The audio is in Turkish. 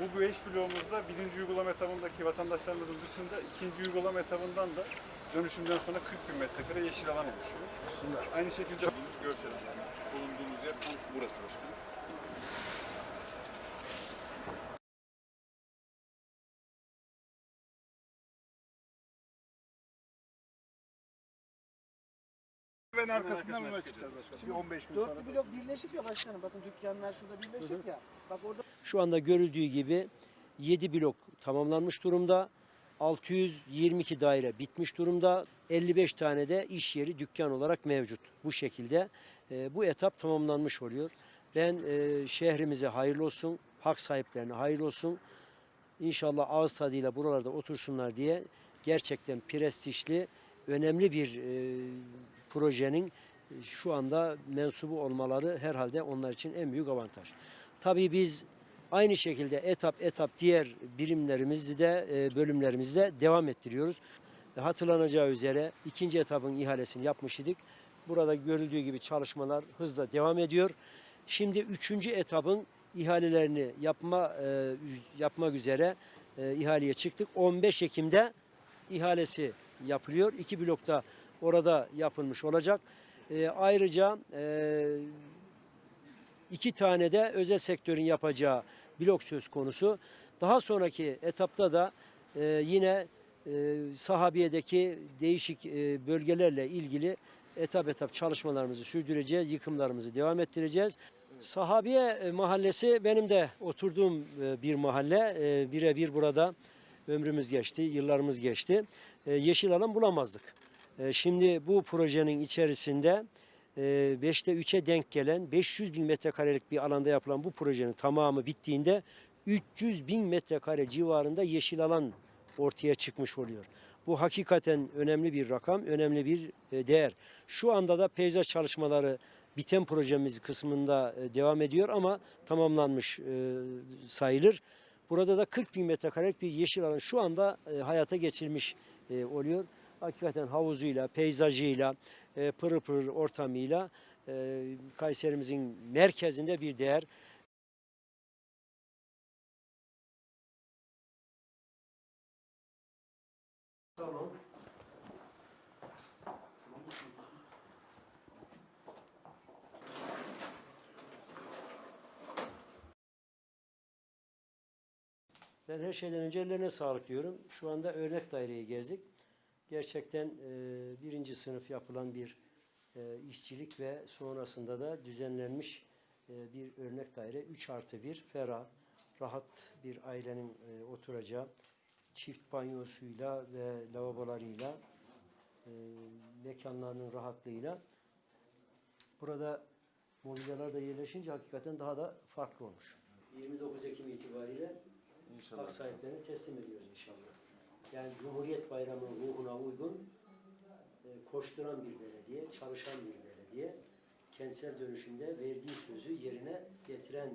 Bu 5 bloğumuzda birinci uygulama etabındaki vatandaşlarımızın dışında ikinci uygulama etabından da dönüşümden sonra 40 bin metrekare yeşil alan oluşuyor. Şimdi aynı şekilde görsel aslında. Bulunduğumuz yer burası başkanım. Ben arkasından mı çıkacağız başkanım? Bir 15 gün sonra. Dörtlü blok birleşik ya başkanım. Bakın dükkanlar şurada birleşik ya. Bak orada Şu anda görüldüğü gibi 7 blok tamamlanmış durumda. 622 daire bitmiş durumda. 55 tane de iş yeri dükkan olarak mevcut. Bu şekilde e, bu etap tamamlanmış oluyor. Ben e, şehrimize hayırlı olsun, hak sahiplerine hayırlı olsun. İnşallah ağız tadıyla buralarda otursunlar diye gerçekten prestijli, önemli bir e, projenin e, şu anda mensubu olmaları herhalde onlar için en büyük avantaj. Tabii biz aynı şekilde etap etap diğer birimlerimizi de e, bölümlerimizi de devam ettiriyoruz. E, Hatırlanacağı üzere ikinci etapın ihalesini yapmış idik. Burada görüldüğü gibi çalışmalar hızla devam ediyor. Şimdi üçüncü etapın ihalelerini yapma e, yapmak üzere ihaleye çıktık. 15 Ekim'de ihalesi yapılıyor. İki blokta orada yapılmış olacak. E, ayrıca e, iki tane de özel sektörün yapacağı blok söz konusu. Daha sonraki etapta da e, yine e, sahabiyedeki değişik e, bölgelerle ilgili etap etap çalışmalarımızı sürdüreceğiz, yıkımlarımızı devam ettireceğiz. Sahabiye e, mahallesi benim de oturduğum e, bir mahalle. E, Birebir burada ömrümüz geçti, yıllarımız geçti. Yeşil alan bulamazdık. E, Şimdi bu projenin içerisinde 5'te 3'e denk gelen 500 bin metrekarelik bir alanda yapılan bu projenin tamamı bittiğinde 300 bin metrekare civarında yeşil alan ortaya çıkmış oluyor. Bu hakikaten önemli bir rakam, önemli bir e, değer. Şu anda da peyzaj çalışmaları biten projemiz kısmında e, devam ediyor ama tamamlanmış e, sayılır. Burada da 40 bin metrekarelik bir yeşil alan şu anda e, hayata geçirilmiş e, oluyor. Hakikaten havuzuyla, peyzajıyla, e, pırıl pırıl ortamıyla e, Kayserimizin merkezinde bir değer. Ben her şeyden önce ellerine sağlık diyorum. Şu anda örnek daireyi gezdik. Gerçekten e, birinci sınıf yapılan bir e, işçilik ve sonrasında da düzenlenmiş e, bir örnek daire. 3 artı 1 ferah, rahat bir ailenin e, oturacağı çift banyosuyla ve lavabolarıyla e, mekanlarının rahatlığıyla burada mobilyalar da yerleşince hakikaten daha da farklı olmuş. 29 Ekim itibariyle hak sahiplerine teslim ediyoruz inşallah. Yani Cumhuriyet Bayramı'nın ruhuna uygun e, koşturan bir belediye, çalışan bir belediye, kentsel dönüşümde verdiği sözü yerine getiren